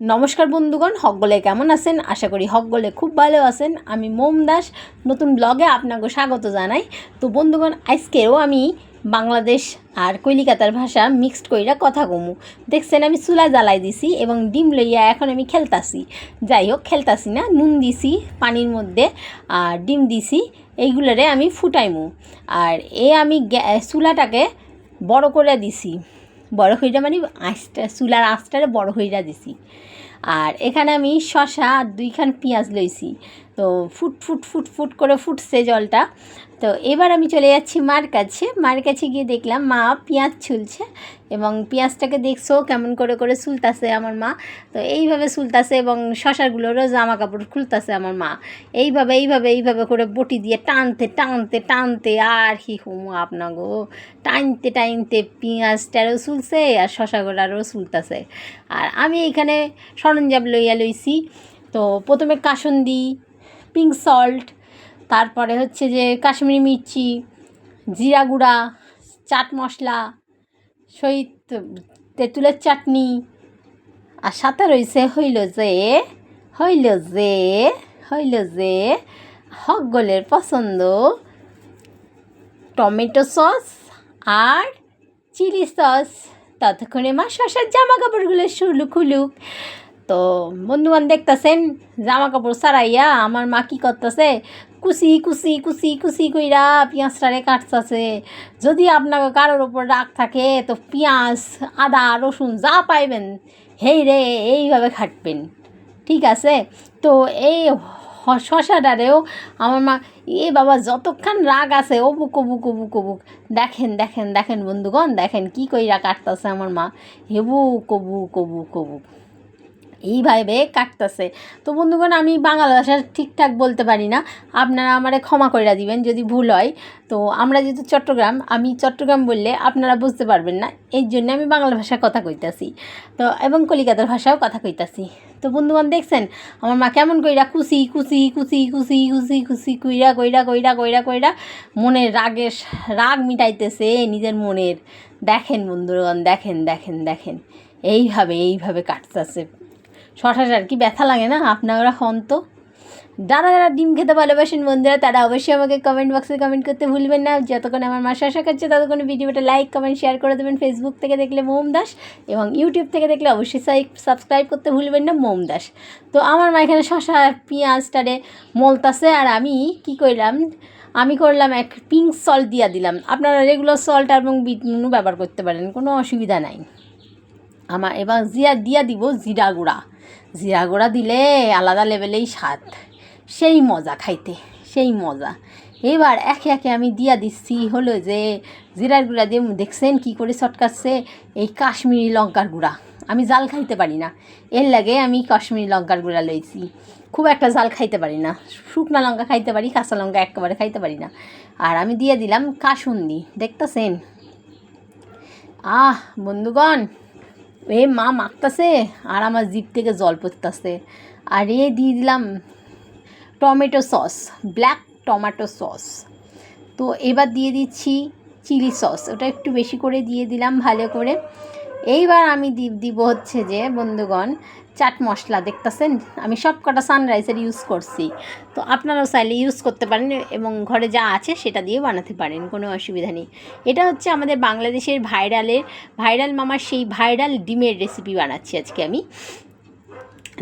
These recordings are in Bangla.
নমস্কার বন্ধুগণ, হকগলে কেমন আছেন? আশা করি হকগলে খুব ভালো আছেন। আমি মোম দাস, নতুন ব্লগে আপনাকে স্বাগত জানাই। তো বন্ধুগণ আজকেও আমি বাংলাদেশ আর কলিকাতার ভাষা মিক্সড কইরা কথা কমু। দেখছেন আমি চুলা জ্বালাই দিছি এবং ডিম লইয়া এখন আমি খেলতাছি। যাই হোক, খেলতাছি না, নুন দিছি, পানির মধ্যে, আর ডিম দিছি, এইগুলোরে আমি ফুটাইমু। আর এ আমি চুলাটাকে বড় করে দিছি। বড় হইরা মানে আঁচটা, চুলার আঁচটারে বড় হইরা দিছি। আর এখানে আমি শশা আর দুইখান পেঁয়াজ লইছি। তো ফুট ফুট ফুট ফুট করে ফুটছে জলটা। তো এবার আমি চলে যাচ্ছি মার কাছে। মার কাছে গিয়ে দেখলাম, মা পেঁয়াজ ছুলছে এবং পেঁয়াজটাকে দেখছ কেমন করে করে সুলতাছে আমার মা। তো এইভাবে সুলতাছে এবং শশাগুলোরও জামা কাপড় খুলতাছে আমার মা। এইভাবে এইভাবে এইভাবে করে বটি দিয়ে টানতে টানতে টানতে, আর কি হুম আপনাগো টানতে টানতে পেঁয়াজটারও চুলছে আর শশাগুলারও চুলতাছে আর আমি এখানে সরঞ্জাম লইয়া লইছি। তো প্রথমে কাসুন্দি পিঙ্ক সল্ট, তারপরে হচ্ছে যে কাশ্মীরি মির্চি, জিরা গুঁড়া, চাট মশলা, সহিত তেঁতুলের চাটনি, আর সাথে রয়েছে হইল যে হইল যে হইল যে হকগোলের পছন্দ টমেটো সস আর চিলি সস। ততক্ষণে মা শশার জামা কাপড়গুলো শুলু খুলুক তো বন্ধুবান দেখতেছেন জামা কাপড় সারাইয়া আমার মা কী করতেছে, কুচি কুচি কুচি কুচি কইরা পেঁয়াজটারে কাটতেছে। যদি আপনার কারোর ওপর রাগ থাকে, তো পেঁয়াজ, আদা, রসুন যা পাইবেন, হেই রে, এইভাবে খাটবেন। ঠিক আছে? তো এই শশাটারেও আমার মা, এ বাবা যতক্ষণ রাগ আছে, অবুক অবুক অবুক অবুক, দেখেন দেখেন দেখেন বন্ধুগণ, দেখেন কি কইরা কাটতেছে আমার মা। হেবু কবু কবু অবুক। এইভাবে কাটতেছে। তো বন্ধুগণ, আমি বাংলা ভাষা ঠিকঠাক বলতে পারি না। আপনারা আমারে ক্ষমা করে দিবেন যদি ভুল হয়। তো আমরা যেহেতু চট্টগ্রাম, আমি চট্টগ্রাম বললে আপনারা বুঝতে পারবেন না। এই জন্য আমি বাংলা ভাষায় কথা কইতাছি। তো এবং কলিকাতার ভাষাও কথা কইতাছি। তো বন্ধুগণ, দেখছেন? আমার মা কেমন কইরা কুচি কুচি কুচি কুচি কুচি কুচি, কইরা কইরা কইরা কইরা কইরা মনের রাগের রাগ মিটাইতেছে নিজের মনের। দেখেন বন্ধুগণ, দেখেন দেখেন দেখেন। এইভাবে এইভাবে কাটতেছে। শশাটার কি ব্যথা লাগে না? আপনারা হন তো। যারা যারা ডিম খেতে ভালোবাসেন বন্ধুরা, তারা অবশ্যই আমাকে কমেন্ট বক্সে কমেন্ট করতে ভুলবেন না। যতক্ষণ আমার মা শশা করছে ততক্ষণ ভিডিওটা লাইক কমেন্ট শেয়ার করে দেবেন ফেসবুক থেকে দেখলে মোম দাস এবং ইউটিউব থেকে দেখলে অবশ্যই সাবস্ক্রাইব করতে ভুলবেন না, মোম দাস। তো আমার মা এখানে শশা পেঁয়াজটারে মলতাছে আর আমি কি করলাম? আমি করলাম এক পিঙ্ক সল্ট দিয়া দিলাম। আপনারা রেগুলার সল্ট এবং বিট নুনও ব্যবহার করতে পারেন, কোনো অসুবিধা নাই। আমার এবার জিয়া দিয়া দিব জিরা গুঁড়া। জিরা গুঁড়া দিলে আলাদা লেভেলেই স্বাদ। সেই মজা খাইতে, সেই মজা। এবার একে একে আমি দিয়া দিচ্ছি, হলো যে জিরার গুঁড়া দিয়ে দেখছেন কি করে চটকাচ্ছে এই কাশ্মীরি লঙ্কার গুঁড়া। আমি জাল খাইতে পারি না। এর লাগে আমি কাশ্মীরি লঙ্কার গুঁড়া লইছি। খুব একটা জাল খাইতে পারি না। শুকনা লঙ্কা খাইতে পারি, কাঁচা লঙ্কা একেবারে খাইতে পারি না। আর আমি দিয়ে দিলাম কাসুন্দি। দেখতেছেন? আহ, বন্ধুগণ! এ মা মাখতাছে আর আমার জিপ থেকে জল পড়তেছে। আর এ দিয়ে দিলাম tomato sauce black tomato sauce. তো এবার দিয়ে দিচ্ছি চিলি সস, ওটা একটু বেশি করে দিয়ে দিলাম ভালো করে। এইবার আমি দিব দিব হচ্ছে যে, বন্ধুগণ, চাট মশলা দেখতেছেন? আমি সব কটা সানরাইজের ইউজ করছি। তো আপনারাও চাইলে ইউজ করতে পারেন এবং ঘরে যা আছে সেটা দিয়ে বানাতে পারেন, কোনো অসুবিধা নেই। এটা হচ্ছে আমাদের বাংলাদেশের ভাইরালের, ভাইরাল মামার সেই ভাইরাল ডিমের রেসিপি বানাচ্ছি আজকে আমি।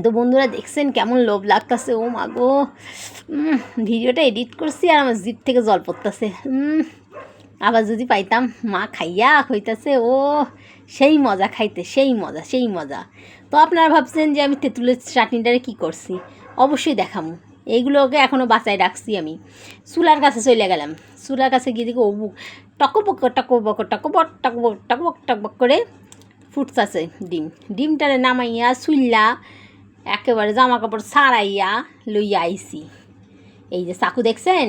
তো বন্ধুরা, দেখছেন কেমন লোভ লাগতেছে? ও মা গো! ভিডিওটা এডিট করছি আর আমার জিপ থেকে জল পড়তেছে। আবার যদি পাইতাম, মা খাইয়া হইতাছে, ও! সেই মজা, খাইতে সেই মজা সেই মজা। তো আপনারা ভাবছেন যে আমি তেঁতুলের চাটনিটারে কী করছি? অবশ্যই দেখামু। এইগুলোকে এখনও বাঁচায় রাখছি আমি। চুলার কাছে চলে গেলাম। চুলার কাছে গিয়ে দেখি ও টকবক টকবক টকবক টকবক টকবক টকবক করে ফুটতাছে ডিম। ডিমটারে নামাইয়া চুল্লা একেবারে জামা কাপড় ছাড়াইয়া লইয়া আইসি এই যে চাকু দেখছেন?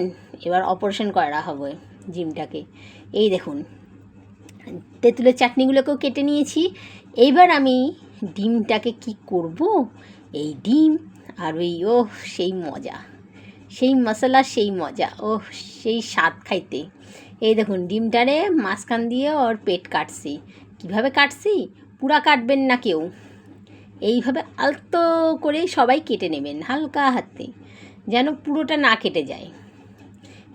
এবার অপারেশন করা হবে জিমটাকে এই দেখুন তেঁতুলের চাটনিগুলোকেও কেটে নিয়েছি। এইবার আমি ডিমটাকে কি করব? এই ডিম আর ওই ও সেই মজা। সেই মশলা, সেই মজা। ও সেই স্বাদ খাইতে। এই দেখুন, ডিমটারে মাঝখান দিয়ে ওর পেট কাটছি। কীভাবে কাটছি? পুরা কাটবেন না কেউ। এইভাবে আলতো করে সবাই কেটে নেবেন, হালকা হাতে, যেন পুরোটা না কেটে যায়।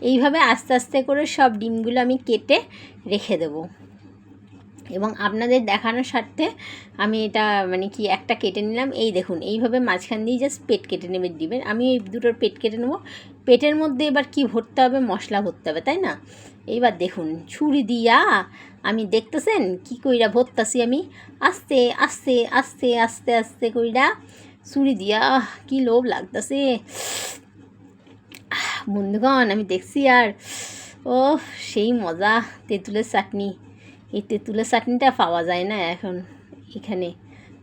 এইভাবে আস্তে আস্তে করে সব ডিমগুলো আমি কেটে রেখে দেবো। এবং আপনাদের দেখানোর স্বার্থে আমি এটা মানে কি, একটা কেটে নিলাম। এই দেখুন, এইভাবে মাঝখান দিয়ে জাস্ট পেট কেটে নেবে ডিমের। আমি এই দুটোর পেট কেটে নেব। পেটের মধ্যে এবার কি ভরতে হবে? মশলা ভরতে হবে, তাই না? এইবার দেখুন, ছুরি দিয়া আমি দেখতেছেন? কি কইরা ভরতাছি আমি? আস্তে আস্তে আস্তে আস্তে আস্তে কইরা ছুরি দিয়া কি লোভ লাগতেছে। বন্ধুগণ, আমি দেখছি আর ও সেই মজা, তেঁতুলের চাটনি। এই তেঁতুলের চাটনিটা পাওয়া যায় না এখন এখানে।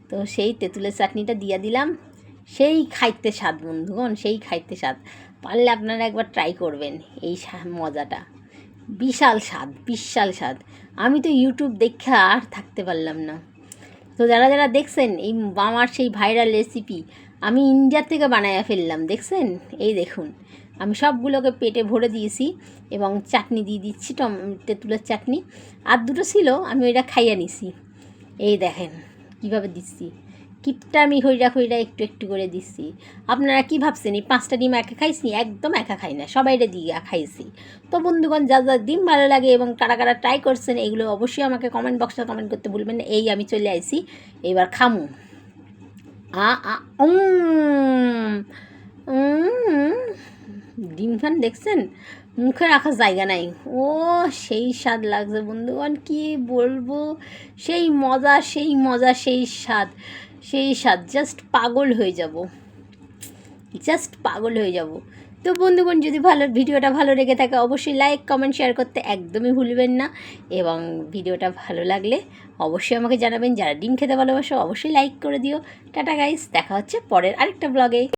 তো সেই তেঁতুলের চাটনিটা দিয়া দিলাম। সেই খাইতে স্বাদ, বন্ধুগণ, সেই খাইতে স্বাদ। পারলে আপনারা একবার ট্রাই করবেন এই মজাটা। বিশাল স্বাদ বিশাল স্বাদ। আমি তো ইউটিউব দেখে আর থাকতে পারলাম না। তো যারা যারা দেখছেন, এই আমার সেই ভাইরাল রেসিপি আমি ইন্ডিয়ার থেকে বানায়া ফেললাম, দেখছেন? এই দেখুন। আমি সবগুলোকে পেটে ভরে দিয়েছি এবং চাটনি দিয়ে দিচ্ছি টম তেঁতুলের চাটনি। আর দুটো ছিল আমি ওইটা খাইয়ে নিছি। এই দেখেন কীভাবে দিচ্ছি। কিপটা আমি হইরা হইরা একটু একটু করে দিচ্ছি। আপনারা কি ভাবছেন এই পাঁচটা ডিম একা খাইছি? একদম একা খাই না সবাইরে দিয়ে খাইছি। তো বন্ধুগণ যা যা ডিম ভালো লাগে এবং কারা কারা ট্রাই করছেন এগুলো অবশ্যই আমাকে কমেন্ট বক্সে কমেন্ট করতে ভুলবেন না। এই আমি চলে আইছি এবার খামু। আ আ উম, ডিম খান দেখছেন? মুখে রাখার জায়গা নাই। ও, সেই স্বাদ লাগছে বন্ধুগণ, কি বলব? সেই মজা সেই মজা, সেই স্বাদ সেই স্বাদ। জাস্ট পাগল হয়ে যাব। জাস্ট পাগল হয়ে যাব। তো বন্ধুগণ, যদি ভালো, ভিডিওটা ভালো লেগে থাকে, অবশ্যই লাইক কমেন্ট শেয়ার করতে একদমই ভুলবেন না। এবং ভিডিওটা ভালো লাগলে অবশ্যই আমাকে জানাবেন। যারা ডিম খেতে ভালোবাসো, অবশ্যই লাইক করে দিও। টাটা গাইস দেখা হচ্ছে পরের আরেকটা ব্লগে